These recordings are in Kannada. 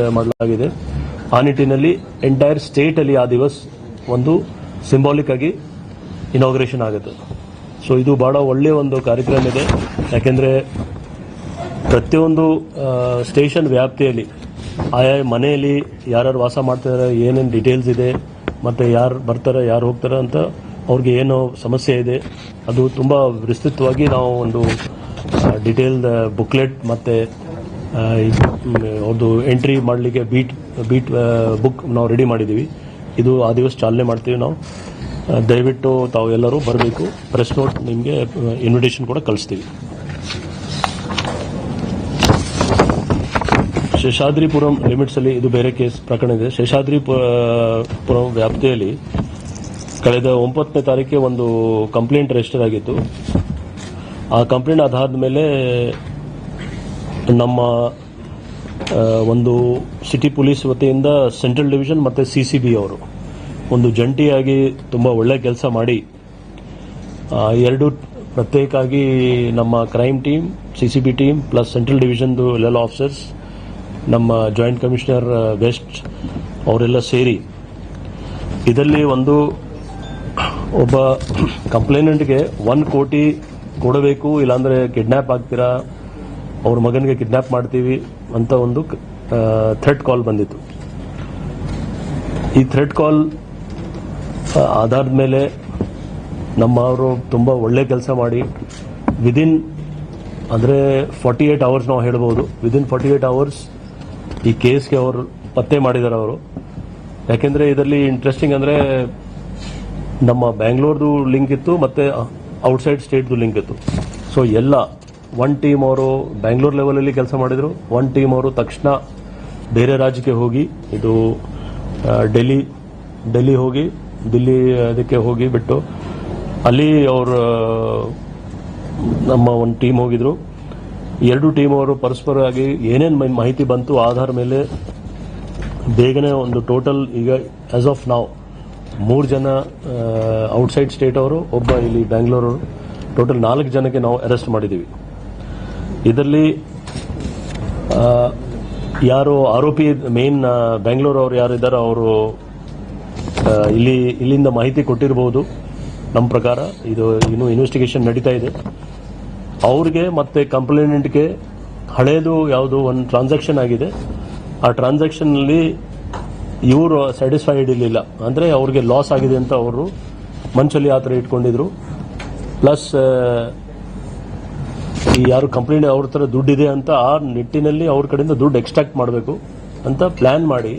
ಮಾಡಲಾಗಿದೆ. ಆ ನಿಟ್ಟಿನಲ್ಲಿ ಎಂಟೈರ್ ಸ್ಟೇಟ್ ಅಲ್ಲಿ ಆ ದಿವಸ ಒಂದು ಸಿಂಬಾಲಿಕ್ ಆಗಿ ಇನಾಗ್ರೇಷನ್ ಆಗುತ್ತೆ. ಸೊ ಇದು ಬಹಳ ಒಳ್ಳೆಯ ಒಂದು ಕಾರ್ಯಕ್ರಮ ಇದೆ. ಯಾಕೆಂದ್ರೆ ಪ್ರತಿಯೊಂದು ಸ್ಟೇಷನ್ ವ್ಯಾಪ್ತಿಯಲ್ಲಿ, ಆಯಾ ಮನೆಯಲ್ಲಿ ಯಾರ್ಯಾರು ವಾಸ ಮಾಡ್ತಿದ್ದಾರೆ ಏನೇನು ಡೀಟೇಲ್ಸ್ ಇದೆ, ಮತ್ತೆ ಯಾರು ಬರ್ತಾರೆ, ಯಾರು ಹೋಗ್ತಾರೆ ಅಂತ ಅವ್ರಿಗೆ ಏನು ಸಮಸ್ಯೆ ಇದೆ, ಅದು ತುಂಬ ವಿಸ್ತೃತವಾಗಿ ನಾವು ಒಂದು ಡಿಟೇಲ್ ಬುಕ್ಲೆಟ್ ಮತ್ತೆ ಅವ್ರದ್ದು ಎಂಟ್ರಿ ಮಾಡಲಿಕ್ಕೆ ಬೀಟ್ ಬೀಟ್ ಬುಕ್ ನಾವು ರೆಡಿ ಮಾಡಿದ್ದೀವಿ ಇದು ಆ ದಿವಸ ಚಾಲನೆ ಮಾಡ್ತೀವಿ ನಾವು. ದಯವಿಟ್ಟು ತಾವು ಎಲ್ಲರೂ ಬರಬೇಕು. ಪ್ರೆಸ್ ನೋಟ್ ನಿಮಗೆ ಇನ್ವಿಟೇಷನ್ ಕೂಡ ಕಳಿಸ್ತೀವಿ. ಶೇಷಾದ್ರಿಪುರಂ ಲಿಮಿಟ್ಸ್ ಅಲ್ಲಿ ಇದು ಬೇರೆ ಕೇಸ್ ಪ್ರಕರಣ ಇದೆ. ಶೇಷಾದ್ರಿಪುರಂ ವ್ಯಾಪ್ತಿಯಲ್ಲಿ ಕಳೆದ ಒಂಬತ್ತನೇ ತಾರೀಕಿಗೆ ಒಂದು ಕಂಪ್ಲೇಂಟ್ ರಿಜಿಸ್ಟರ್ ಆಗಿತ್ತು. ಆ ಕಂಪ್ಲೇಂಟ್ ಆಧಾರದ ಮೇಲೆ ನಮ್ಮ ಒಂದು ಸಿಟಿ ಪೊಲೀಸ್ ವತಿಯಿಂದ ಸೆಂಟ್ರಲ್ ಡಿವಿಷನ್ ಮತ್ತು ಸಿ ಸಿ ಬಿ ಅವರು ಒಂದು ಜಂಟಿಯಾಗಿ ತುಂಬ ಒಳ್ಳೆ ಕೆಲಸ ಮಾಡಿ ಎರಡು ಪ್ರತ್ಯೇಕವಾಗಿ ನಮ್ಮ crime team C C B team plus central ಡಿವಿಷನ್ದು ಎಲ್ಲ ಆಫೀಸರ್ಸ್ ನಮ್ಮ ಜಾಯಿಂಟ್ ಕಮಿಷನರ್ ವೆಸ್ಟ್ ಅವರೆಲ್ಲ ಸೇರಿ ಇದರಲ್ಲಿ ಒಂದು ಒಬ್ಬ ಕಂಪ್ಲೇನೆಂಟ್ಗೆ ಒನ್ ಕೋಟಿ ಕೊಡಬೇಕು, ಇಲ್ಲಾಂದರೆ ಕಿಡ್ನ್ಯಾಪ್ ಆಗ್ತೀರಾ ಅವ್ರ ಮಗನಿಗೆ ಕಿಡ್ನಾಪ್ ಮಾಡ್ತೀವಿ ಅಂತ ಒಂದು ಥ್ರೆಡ್ ಕಾಲ್ ಬಂದಿತ್ತು. ಈ ಥ್ರೆಡ್ ಕಾಲ್ ಆಧಾರದ ಮೇಲೆ ನಮ್ಮವರು ತುಂಬ ಒಳ್ಳೆ ಕೆಲಸ ಮಾಡಿ ವಿದಿನ್ ಅಂದರೆ ಫಾರ್ಟಿ ಏಟ್ ಅವರ್ಸ್ ನಾವು ಹೇಳ್ಬೋದು ವಿದಿನ್ ಫಾರ್ಟಿ ಏಟ್ ಅವರ್ಸ್ ಈ ಕೇಸ್ಗೆ ಅವರು ಪತ್ತೆ ಮಾಡಿದ್ದಾರೆ ಅವರು. ಯಾಕೆಂದರೆ ಇದರಲ್ಲಿ ಇಂಟ್ರೆಸ್ಟಿಂಗ್ ಅಂದರೆ ನಮ್ಮ ಬ್ಯಾಂಗ್ಳೂರ್ದು ಲಿಂಕ್ ಇತ್ತು ಮತ್ತೆ ಔಟ್ಸೈಡ್ ಸ್ಟೇಟ್ದು ಲಿಂಕ್ ಇತ್ತು. ಸೊ ಎಲ್ಲ ಒನ್ ಟೀಮ್ ಅವರು ಬ್ಯಾಂಗ್ಳೂರ್ ಲೆವೆಲಲ್ಲಿ ಕೆಲಸ ಮಾಡಿದ್ರು. ಒನ್ ಟೀಮ್ ಅವರು ತಕ್ಷಣ ಬೇರೆ ರಾಜ್ಯಕ್ಕೆ ಹೋಗಿ, ಇದು ಡೆಲ್ಲಿ ಡೆಲ್ಲಿ ಹೋಗಿ ದಿಲ್ಲಿ ಅದಕ್ಕೆ ಹೋಗಿ ಬಿಟ್ಟು ಅಲ್ಲಿ ಅವರು ನಮ್ಮ ಒಂದು ಟೀಮ್ ಹೋಗಿದ್ರು. ಎರಡು ಟೀಮ್ ಅವರು ಪರಸ್ಪರ ಆಗಿ ಏನೇನು ಮಾಹಿತಿ ಬಂತು, ಆಧಾರ ಮೇಲೆ ಬೇಗನೆ ಒಂದು ಟೋಟಲ್ ಈಗ ಆಸ್ ಆಫ್ ನಾವು ಮೂರು ಜನ ಔಟ್ಸೈಡ್ ಸ್ಟೇಟ್ ಅವರು, ಒಬ್ಬ ಇಲ್ಲಿ ಬ್ಯಾಂಗ್ಳೂರವರು ಟೋಟಲ್ ನಾಲ್ಕು ಜನಕ್ಕೆ ನಾವು ಅರೆಸ್ಟ್ ಮಾಡಿದ್ದೀವಿ ಇದರಲ್ಲಿ ಯಾರು ಆರೋಪಿ ಮೇನ್ ಬೆಂಗಳೂರು ಅವರು ಯಾರಿದ್ದಾರೋ ಅವರು ಇಲ್ಲಿ, ಇಲ್ಲಿಂದ ಮಾಹಿತಿ ಕೊಟ್ಟಿರಬಹುದು ನಮ್ಮ ಪ್ರಕಾರ ಇದು ಇನ್ನು ಇನ್ವೆಸ್ಟಿಗೇಷನ್ ನಡೀತಾ ಇದೆ. ಅವ್ರಿಗೆ ಮತ್ತೆ ಕಂಪ್ಲೇನೆಂಟ್ಗೆ ಹಳೇದು ಯಾವುದು ಒಂದು ಟ್ರಾನ್ಸಾಕ್ಷನ್ ಆಗಿದೆ. ಆ ಟ್ರಾನ್ಸಾಕ್ಷನ್ ಅಲ್ಲಿ ಇವರು ಸ್ಯಾಟಿಸ್ಫೈಡ್ ಇರಲಿಲ್ಲ. ಅಂದ್ರೆ ಅವ್ರಿಗೆ ಲಾಸ್ ಆಗಿದೆ ಅಂತ ಅವರು ಮಂಚಲ್ಲಿ ಆ ಥರ ಇಟ್ಕೊಂಡಿದ್ರು. ಪ್ಲಸ್ ಯಾರು ಕಂಪ್ಲೇಂಟ್ ಅವ್ರ ಥರ ದುಡ್ಡಿದೆ ಅಂತ ಆ ನಿಟ್ಟಿನಲ್ಲಿ ಅವ್ರ ಕಡೆಯಿಂದ ದುಡ್ಡು ಎಕ್ಸ್ಟ್ರಾಕ್ಟ್ ಮಾಡಬೇಕು ಅಂತ ಪ್ಲಾನ್ ಮಾಡಿ.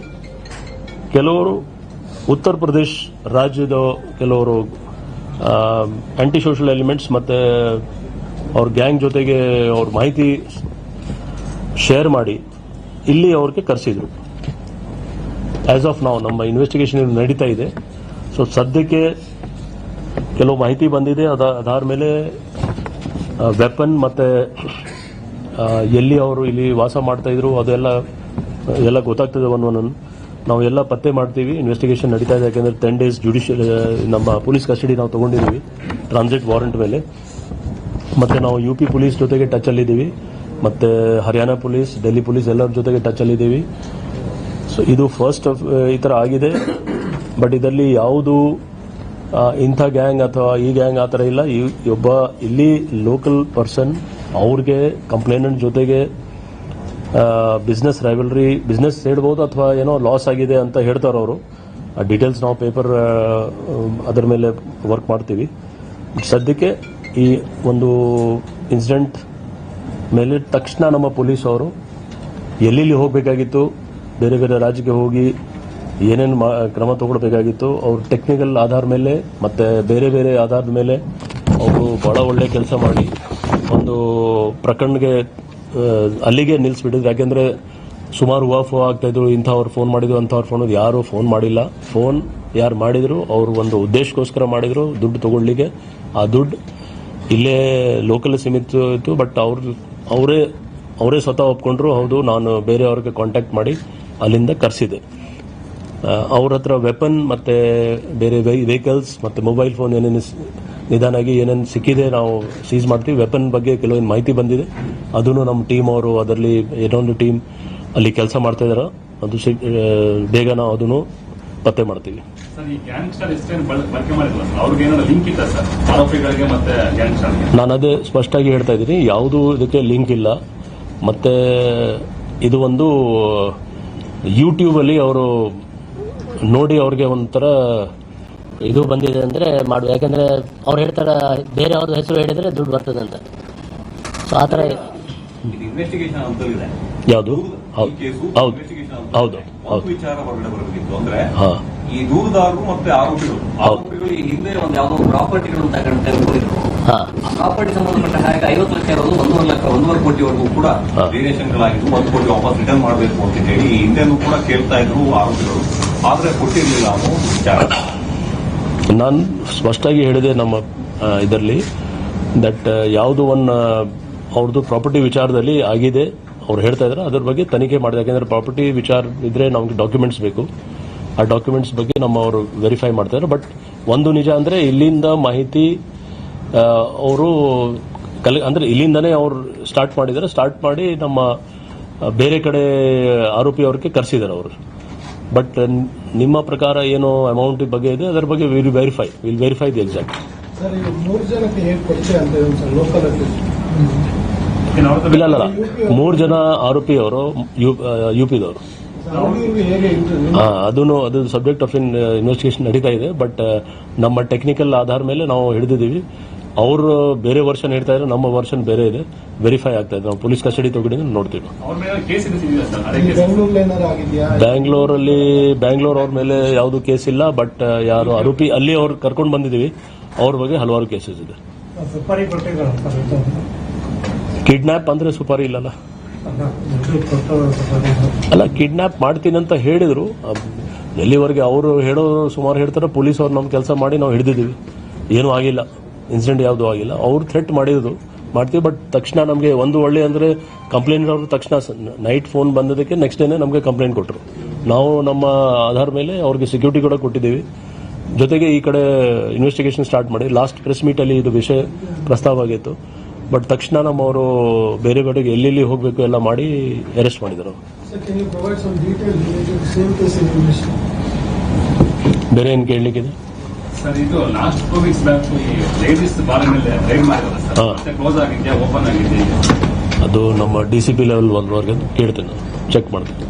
ಕೆಲವರು ಉತ್ತರ ಪ್ರದೇಶ್ ರಾಜ್ಯದ ಕೆಲವರು ಆಂಟಿ ಸೋಷಲ್ ಎಲಿಮೆಂಟ್ಸ್ ಮತ್ತೆ ಅವ್ರ ಗ್ಯಾಂಗ್ ಜೊತೆಗೆ ಅವ್ರ ಮಾಹಿತಿ ಶೇರ್ ಮಾಡಿ ಇಲ್ಲಿ ಅವ್ರಿಗೆ ಕರೆಸಿದ್ರು. ಆಸ್ ಆಫ್ ನಾವು ನಮ್ಮ ಇನ್ವೆಸ್ಟಿಗೇಷನ್ ನಡೀತಾ ಇದೆ. ಸೊ ಸದ್ಯಕ್ಕೆ ಕೆಲವು ಮಾಹಿತಿ ಬಂದಿದೆ. ಅದ ಅದಾದ ಮೇಲೆ ವೆಪನ್ ಮತ್ತೆ ಎಲ್ಲಿ ಅವರು ಇಲ್ಲಿ ವಾಸ ಮಾಡ್ತಾ ಇದ್ರು, ಅದೆಲ್ಲ, ಎಲ್ಲ ಗೊತ್ತಾಗ್ತದೆ ಒನ್ ಒನ್ ನಾವು ಎಲ್ಲ ಪತ್ತೆ ಮಾಡ್ತೀವಿ ಇನ್ವೆಸ್ಟಿಗೇಷನ್ ನಡೀತಾ ಇದೆ, ಯಾಕೆಂದ್ರೆ ಟೆನ್ ಡೇಸ್ ಜುಡಿಷಿಯಲ್ ನಮ್ಮ ಪೊಲೀಸ್ ಕಸ್ಟಡಿ ನಾವು ತಗೊಂಡಿದ್ದೀವಿ ಟ್ರಾನ್ಸಿಟ್ ವಾರೆಂಟ್ ಮೇಲೆ. ಮತ್ತೆ ನಾವು ಯು ಪಿ ಪೊಲೀಸ್ ಜೊತೆಗೆ ಟಚ್ ಅಲ್ಲಿದ್ದೀವಿ ಮತ್ತೆ ಹರಿಯಾಣ ಪೊಲೀಸ್ ಡೆಲ್ಲಿ ಪೊಲೀಸ್ ಎಲ್ಲರ ಜೊತೆಗೆ ಟಚ್ ಅಲ್ಲಿದ್ದೀವಿ ಸೊ ಇದು ಫಸ್ಟ್ ಈ ಥರ ಆಗಿದೆ. ಬಟ್ ಇದರಲ್ಲಿ ಯಾವುದು ಇಂಥ ಗ್ಯಾಂಗ್ ಅಥವಾ ಈ ಗ್ಯಾಂಗ್ ಆ ಥರ ಇಲ್ಲ. ಈ- ಒಬ್ಬ ಇಲ್ಲಿ ಲೋಕಲ್ ಪರ್ಸನ್ ಅವ್ರಿಗೆ ಕಂಪ್ಲೇನೆಂಟ್ ಜೊತೆಗೆ ಬಿಸ್ನೆಸ್ ರೈವಲ್ರಿ ಬಿಸ್ನೆಸ್ ಹೇಳ್ಬೋದು ಅಥವಾ ಏನೋ ಲಾಸ್ ಆಗಿದೆ ಅಂತ ಹೇಳ್ತಾರೆ ಅವರು. ಆ ಡೀಟೇಲ್ಸ್ ನಾವು ಪೇಪರ್ ಅದರ ಮೇಲೆ ವರ್ಕ್ ಮಾಡ್ತೀವಿ. ಸದ್ಯಕ್ಕೆ ಈ ಒಂದು ಇನ್ಸಿಡೆಂಟ್ ಮೇಲೆ ತಕ್ಷಣ ನಮ್ಮ ಪೊಲೀಸ್ ಅವರು ಎಲ್ಲೆಲ್ಲಿ ಹೋಗಬೇಕಾಗಿತ್ತು, ಬೇರೆ ಬೇರೆ ರಾಜ್ಯಕ್ಕೆ ಹೋಗಿ ಏನೇನು ಕ್ರಮ ತಗೊಳ್ಬೇಕಾಗಿತ್ತು ಅವ್ರ ಟೆಕ್ನಿಕಲ್ ಆಧಾರ ಮೇಲೆ ಮತ್ತೆ ಬೇರೆ ಬೇರೆ ಆಧಾರದ ಮೇಲೆ ಅವರು ಬಹಳ ಒಳ್ಳೆ ಕೆಲಸ ಮಾಡಿ ಒಂದು ಪ್ರಕರಣಗೆ ಆ, ಅಲ್ಲಿಗೆ ನಿಲ್ಲಿಸ್ಬಿಟ್ಟಿದ್ರು ಯಾಕೆಂದ್ರೆ ಸುಮಾರು ಹೂವಾ ಆಗ್ತಾ ಇದ್ರು ಇಂಥವ್ರು ಫೋನ್ ಮಾಡಿದ್ರು ಅಂಥವ್ರು ಫೋನ್ ಯಾರು ಫೋನ್ ಮಾಡಿಲ್ಲ. ಫೋನ್ ಯಾರು ಮಾಡಿದ್ರು ಅವರು ಒಂದು ಉದ್ದೇಶಕ್ಕೋಸ್ಕರ ಮಾಡಿದ್ರು ದುಡ್ಡು ತಗೊಳ್ಳಿಕ್ಕೆ. ಆ ದುಡ್ಡು ಇಲ್ಲೇ ಲೋಕಲ್ ಸೀಮಿತ ಇತ್ತು ಬಟ್ ಅವ್ರ ಅವರೇ ಅವರೇ ಸ್ವತಃ ಒಪ್ಕೊಂಡ್ರು ಹೌದು ನಾನು ಬೇರೆಯವ್ರಿಗೆ ಕಾಂಟ್ಯಾಕ್ಟ್ ಮಾಡಿ ಅಲ್ಲಿಂದ ಕರೆಸಿದೆ ಅವ್ರ ಹತ್ರ ವೆಪನ್ ಮತ್ತೆ ಬೇರೆ ವೆಹಿಕಲ್ಸ್ ಮತ್ತೆ ಮೊಬೈಲ್ ಫೋನ್ ಏನೇನು ನಿಧಾನಾಗಿ ಏನೇನು ಸಿಕ್ಕಿದೆ ನಾವು ಸೀಸ್ ಮಾಡ್ತೀವಿ. ವೆಪನ್ ಬಗ್ಗೆ ಕೆಲವೊಂದು ಮಾಹಿತಿ ಬಂದಿದೆ. ಅದನ್ನು ನಮ್ಮ ಟೀಮ್ ಅವರು ಅದರಲ್ಲಿ ಏನೊಂದು ಟೀಮ್ ಅಲ್ಲಿ ಕೆಲಸ ಮಾಡ್ತಾ ಇದಾರೆ ಅದು ಬೇಗ ನಾವು ಅದನ್ನು ಪತ್ತೆ ಮಾಡ್ತೀವಿ. ನಾನು ಅದೇ ಸ್ಪಷ್ಟವಾಗಿ ಹೇಳ್ತಾ ಇದ್ದೀನಿ. ಯಾವುದೂ ಇದಕ್ಕೆ ಲಿಂಕ್ ಇಲ್ಲ. ಮತ್ತೆ ಇದು ಒಂದು ಯೂಟ್ಯೂಬಲ್ಲಿ ಅವರು ನೋಡಿ ಅವ್ರಿಗೆ ಒಂಥರ ಇದು ಬಂದಿದೆ ಅಂದ್ರೆ ಮಾಡುವ. ಯಾಕಂದ್ರೆ ಅವ್ರು ಹೇಳ್ತಾರೆ ಬೇರೆ ಅವ್ರದ್ದು ಹೆಸರು ಹೇಳಿದ್ರೆ ದುಡ್ಡು ಬರ್ತದೆ ಅಂತ. ಸೊ ಆ ಥರ ಯಾವುದು? ಹೌದು. ಹೌದು. ಹೌದು. ಅಂದ್ರೆ ಈ ದೂರುದಾರರು ಮತ್ತೆ ಆರೋಪಿಗಳು. ಹೌದು. ಆರೋಪಿಗಳು ಈ ಹಿಂದೆ ಒಂದು ಯಾವುದೋ ಪ್ರಾಪರ್ಟಿಗಳನ್ನು ತಗೊಂಡು ಹಾ. ಪ್ರಾಪರ್ಟಿ ಸಂಬಂಧಪಟ್ಟ ಹಾಗೆ ಐವತ್ತು ಲಕ್ಷ ಇರೋದು ಒಂದೂವರೆ ಲಕ್ಷ ಒಂದೂವರೆ ಕೋಟಿವರೆಗೂ ಕೂಡ ಹಾ. ವೇರಿಯೇಷನ್ಗಳಾಗಿದ್ದು ಒಂದು ಕೋಟಿ ವಾಪಸ್ ರಿಟರ್ನ್ ಮಾಡಬೇಕು ಅಂತ ಹೇಳಿ ಈ ಹಿಂದೆನೂ ಕೂಡ ಕೇಳ್ತಾ ಇದ್ರು ಆರೋಪಿಗಳು. ಆದ್ರೆ ಕೊಟ್ಟಿರಲಿಲ್ಲ ನಾನು ಸ್ಪಷ್ಟವಾಗಿ ಹೇಳಿದೆ ನಮ್ಮ ಇದರಲ್ಲಿ ದಟ್ ಯಾವುದು ಒನ್ ಅವ್ರದ್ದು ಪ್ರಾಪರ್ಟಿ ವಿಚಾರದಲ್ಲಿ ಆಗಿದೆ, ಅವ್ರು ಹೇಳ್ತಾ ಇದ್ದಾರೆ ಅದ್ರ ಬಗ್ಗೆ ತನಿಖೆ ಮಾಡಿದೆ. ಯಾಕೆಂದ್ರೆ ಪ್ರಾಪರ್ಟಿ ವಿಚಾರ ಇದ್ರೆ ನಮಗೆ ಡಾಕ್ಯುಮೆಂಟ್ಸ್ ಬೇಕು. ಆ ಡಾಕ್ಯುಮೆಂಟ್ಸ್ ಬಗ್ಗೆ ನಮ್ಮ ಅವರು ವೆರಿಫೈ ಇದ್ರು. ಬಟ್ ಒಂದು ನಿಜ ಅಂದ್ರೆ ಇಲ್ಲಿಂದ ಮಾಹಿತಿ ಅವರು ಕಲೆ ಅಂದ್ರೆ ಇಲ್ಲಿಂದನೇ ಅವರು ಸ್ಟಾರ್ಟ್ ಮಾಡಿದ್ದಾರೆ ಸ್ಟಾರ್ಟ್ ಮಾಡಿ ನಮ್ಮ ಬೇರೆ ಕಡೆ ಆರೋಪಿ ಅವ್ರಿಗೆ ಕರೆಸಿದ್ದಾರೆ ಅವರು. ಬಟ್ ನಿಮ್ಮ ಪ್ರಕಾರ ಏನು ಅಮೌಂಟ್ ಬಗ್ಗೆ ಇದೆ ಅದರ ಬಗ್ಗೆ will verify will verify the exact ಇಲ್ಲ ಅಲ್ಲ ಮೂರು ಜನ ಆರೋಪಿ ಅವರು ಯು ಪಿದವರು ಅದನ್ನು ಅದು ಸಬ್ಜೆಕ್ಟ್ ಆಫ್ ಇನ್ ಇನ್ವೆಸ್ಟಿಗೇಷನ್ ನಡೀತಾ ಇದೆ ಬಟ್ ನಮ್ಮ ಟೆಕ್ನಿಕಲ್ ಆಧಾರ ಮೇಲೆ ನಾವು ಹಿಡಿದಿದ್ದೀವಿ. ಅವರು ಬೇರೆ ವರ್ಷನ್ ಹೇಳ್ತಾ ಇದ್ರೆ ನಮ್ಮ ವರ್ಷನ್ ಬೇರೆ ಇದೆ. ವೆರಿಫೈ ಆಗ್ತಾ ಇದೆ. ನಾವು ಪೊಲೀಸ್ ಕಸ್ಟಡಿ ತೊಗೊಂಡಿದ್ರೆ ನೋಡ್ತೀವಿ. ಅವ್ರ ಮೇಲೆ ಕೇಸ್ ಇದೆ ಸರ್? ಬೆಂಗಳೂರಲ್ಲಿ ಏನಾರು ಆಗಿದೆಯಾ? ಬ್ಯಾಂಗ್ಳೂರಲ್ಲಿ ಬ್ಯಾಂಗ್ಳೂರ್ ಅವ್ರ ಮೇಲೆ ಯಾವುದು ಕೇಸ್ ಇಲ್ಲ ಬಟ್ ಯಾರು ಆರೋಪಿ ಅಲ್ಲಿ ಅವ್ರು ಕರ್ಕೊಂಡು ಬಂದಿದ್ದೀವಿ. ಅವ್ರ ಬಗ್ಗೆ ಹಲವಾರು ಕೇಸಸ್ ಇದೆ. ಕಿಡ್ನಾಪ್ ಅಂದ್ರೆ ಸುಪಾರಿ ಇಲ್ಲಲ್ಲ? ಅಲ್ಲ, ಕಿಡ್ನಾಪ್ ಮಾಡ್ತೀನಿ ಅಂತ ಹೇಳಿದ್ರು. ಎಲ್ಲಿವರೆಗೆ ಅವರು ಹೇಳೋರು ಸುಮಾರು ಹೇಳ್ತಾರೆ ಪೊಲೀಸ್ ಅವ್ರು ನಮ್ಮ ಕೆಲಸ ಮಾಡಿ ನಾವು ಹಿಡಿದಿದ್ದೀವಿ. ಏನೂ ಆಗಿಲ್ಲ. ಇನ್ಸಿಡೆಂಟ್ ಯಾವುದು ಆಗಿಲ್ಲ. ಅವ್ರು ಥ್ರೆಟ್ ಮಾಡಿದ್ರು ಮಾಡ್ತೀವಿ ಬಟ್ ತಕ್ಷಣ ನಮಗೆ ಒಂದು ಒಳ್ಳೆ ಅಂದ್ರೆ ಕಂಪ್ಲೇಂಟ್ ಅವರು ತಕ್ಷಣ ನೈಟ್ ಫೋನ್ ಬಂದದಕ್ಕೆ ನೆಕ್ಸ್ಟ್ ಡೇನೆ ನಮಗೆ ಕಂಪ್ಲೇಂಟ್ ಕೊಟ್ಟರು ನಾವು ನಮ್ಮ ಆಧಾರ ಮೇಲೆ ಅವ್ರಿಗೆ ಸೆಕ್ಯೂರಿಟಿ ಕೂಡ ಕೊಟ್ಟಿದ್ದೀವಿ. ಜೊತೆಗೆ ಈ ಕಡೆ ಇನ್ವೆಸ್ಟಿಗೇಷನ್ ಸ್ಟಾರ್ಟ್ ಮಾಡಿ ಲಾಸ್ಟ್ ಪ್ರೆಸ್ ಮೀಟಲ್ಲಿ ಇದು ವಿಷಯ ಪ್ರಸ್ತಾವ ಆಗಿತ್ತು. ಬಟ್ ತಕ್ಷಣ ನಮ್ಮವರು ಬೇರೆ ಕಡೆಗೆ ಎಲ್ಲೆಲ್ಲಿ ಹೋಗಬೇಕು ಎಲ್ಲ ಮಾಡಿ ಅರೆಸ್ಟ್ ಮಾಡಿದರು? ಬೇರೆ ಏನು ಕೇಳಲಿಕ್ಕಿದೆ? ಸರ್ ಇದು last two weeks back ladies bar ಮೇಲೆ ರೈಡ್ ಮಾಡಿರಲ್ಲ ಸರ್ ಮತ್ತೆ ಕ್ಲೋಸ್ ಆಗಿದೆಯಾ ಓಪನ್ ಆಗಿದೆಯಾ ಅದು ನಮ್ಮ ಡಿ ಸಿ ಪಿ ಲೆವೆಲ್ ಒಂದವರೆಗೆ ಕೇಳ್ತೇನೆ ನಾನು ಚೆಕ್ ಮಾಡ್ತೀನಿ.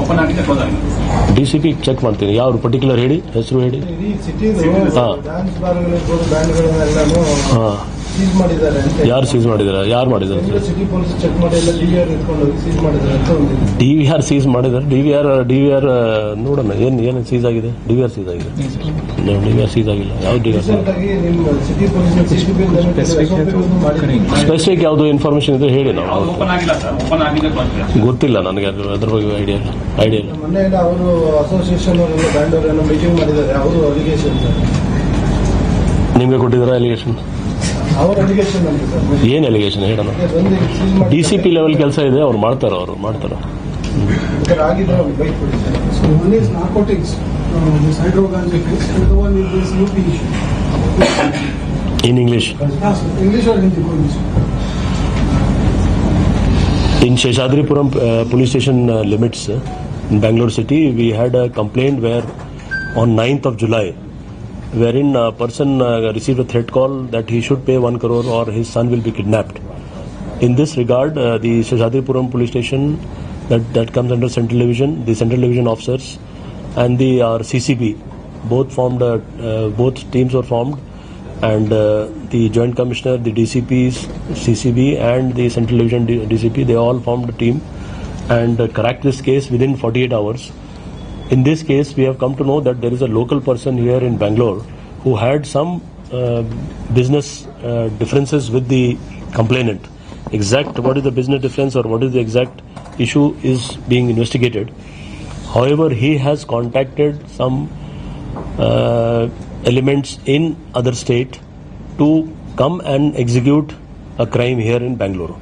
ಓಪನ್ ಆಗಿದೆ ಕ್ಲೋಸ್ ಆಗಿದೆ ಡಿ ಸಿ ಪಿ ಚೆಕ್ ಮಾಡ್ತೀನಿ ಯಾವ ಪರ್ಟಿಕ್ಯುಲರ್ ಹೇಳಿ ಹೆಸರು ಹೇಳಿ? ಹಾ. ಹಾ ಸೀಸ್ ಮಾಡಿದ್ದಾರೆ ಅಂತ ಯಾರು ಸೀಸ್ ಮಾಡಿದಾರೆ ಯಾರು ಮಾಡಿದ್ದಾರೆ? ಬೆಂಗಳೂರು ಸಿಟಿ ಪೊಲೀಸ್ ಚೆಕ್ ಮಾಡಿ ಎಲ್ಲ ಡಿ ಆರ್ ಎತ್ಕೊಂಡು ಹೋಗಿ ಸೀಸ್ ಮಾಡಿದ್ದಾರೆ ಅಂತ ಒಂದು ಡಿ ವಿ ಆರ್ ಸೀಸ್ ಮಾಡಿದ್ದಾರೆ? D V R D V R ನೋಡೋಣ. ಏನು ಏನು ಸೀಸ್ ಆಗಿದೆ? ಡಿ ವಿ ಆರ್ ಸೀಸ್ ಆಗಿದೆ. ಡಿ ವಿ ಆರ್ ಸೀಸ್ ಆಗಿಲ್ಲ. ಯಾವ ಡಿ ವಿ ಆರ್ ನಿಮ್ಮ ಸಿಟಿ ಪೊಲೀಸ್ ಸ್ಪೆಸಿಫಿಕ್ ಯಾವುದು ಇನ್ಫಾರ್ಮೇಶನ್ ಇದ್ರೆ ಹೇಳಿ ನಾವು. ಓಪನ್ ಆಗಿಲ್ಲ ಸರ್ ಓಪನ್ ಆಗಿದೆ ಕ್ಲೋಸ್ ಗೊತ್ತಿಲ್ಲ ನನಗೆ ಅದ್ರ ಅದ್ರ ಬಗ್ಗೆ ಐಡಿಯಾ ಇಲ್ಲ. ಐಡಿಯಾ ಇಲ್ಲ. ಮೊನ್ನೆ ಎಲ್ಲ ಅವರು ಅಸೋಸಿಯೇಷನ್ ಅವರೆಲ್ಲ ಬ್ಯಾಂಡ್ ಅವರೆಲ್ಲ ಮೀಟಿಂಗ್ ಮಾಡಿದ್ದಾರೆ. ಅವರು ಅಲಿಗೇಷನ್ ಸರ್ ನಿಮಗೆ ಕೊಟ್ಟಿದ್ದೀರಾ ಎಲಿಗೇಷನ್ ಏನ್ ಎಲಿಗೇಷನ್ ಹೇಳೋಣ? ಡಿ ಸಿ ಪಿ ಲೆವೆಲ್ ಕೆಲಸ ಇದೆ ಅವ್ರು ಮಾಡ್ತಾರ ಅವರು ಮಾಡ್ತಾರ. In English in Seshadripuram police station limits in Bengaluru city we had a complaint wherein ninth of July wherein a person uh, received a threat call that he should pay 1 crore or his son will be kidnapped. In this regard, uh, the Sheshadripuram police station that, that comes under Central Division, the Central Division officers and the our CCB, both formed, a, uh, both teams were formed and uh, the Joint Commissioner, the DCPs, CCB, and the Central Division DCP, they all formed a team and uh, cracked this case within 48 hours. In this case, we have come to know that there is a local person here in Bangalore who had some uh, business uh, differences with the complainant. Exact what is the business difference or what is the exact issue is being investigated. However, he has contacted some uh, elements in other state to come and execute a crime here in Bangalore.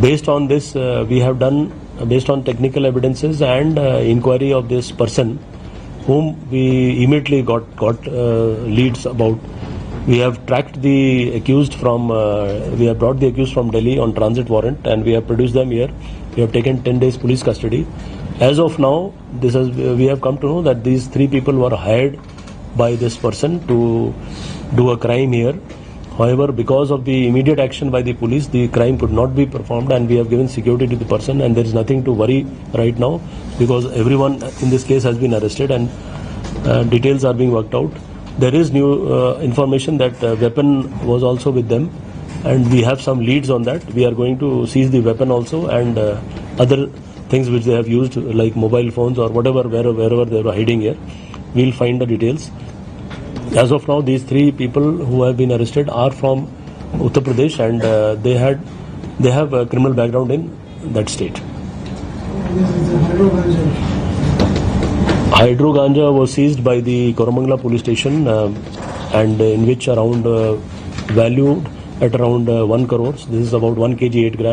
Based on this, uh, we have done based on technical evidences and uh, inquiry of this person, whom we immediately got got uh, leads about. We have tracked the accused from. Uh, we have brought the accused from Delhi on transit warrant, and we have produced them here. We have taken 10 days police custody, As of now, this has we have come to know that these three people were hired by this person to do a crime here. However, because of the immediate action by the police, the crime could not be performed, and we have given security to the person, and there is nothing to worry right now because everyone in this case has been arrested and uh, details are being worked out. There is new uh, information that uh, weapon was also with them, and we have some leads on that. We are going to seize the weapon also and uh, other things which they have used, like mobile phones or whatever, wherever, wherever they were hiding here. We'll find the details. As of now, these three people who have been arrested are from Uttar Pradesh, and uh, they had they have a criminal background in that state. Hydro ganja. Was seized by the Koramangala police station, uh, and in which around uh, valued at around uh, 1 crores. This is about 1 kg 8 grams.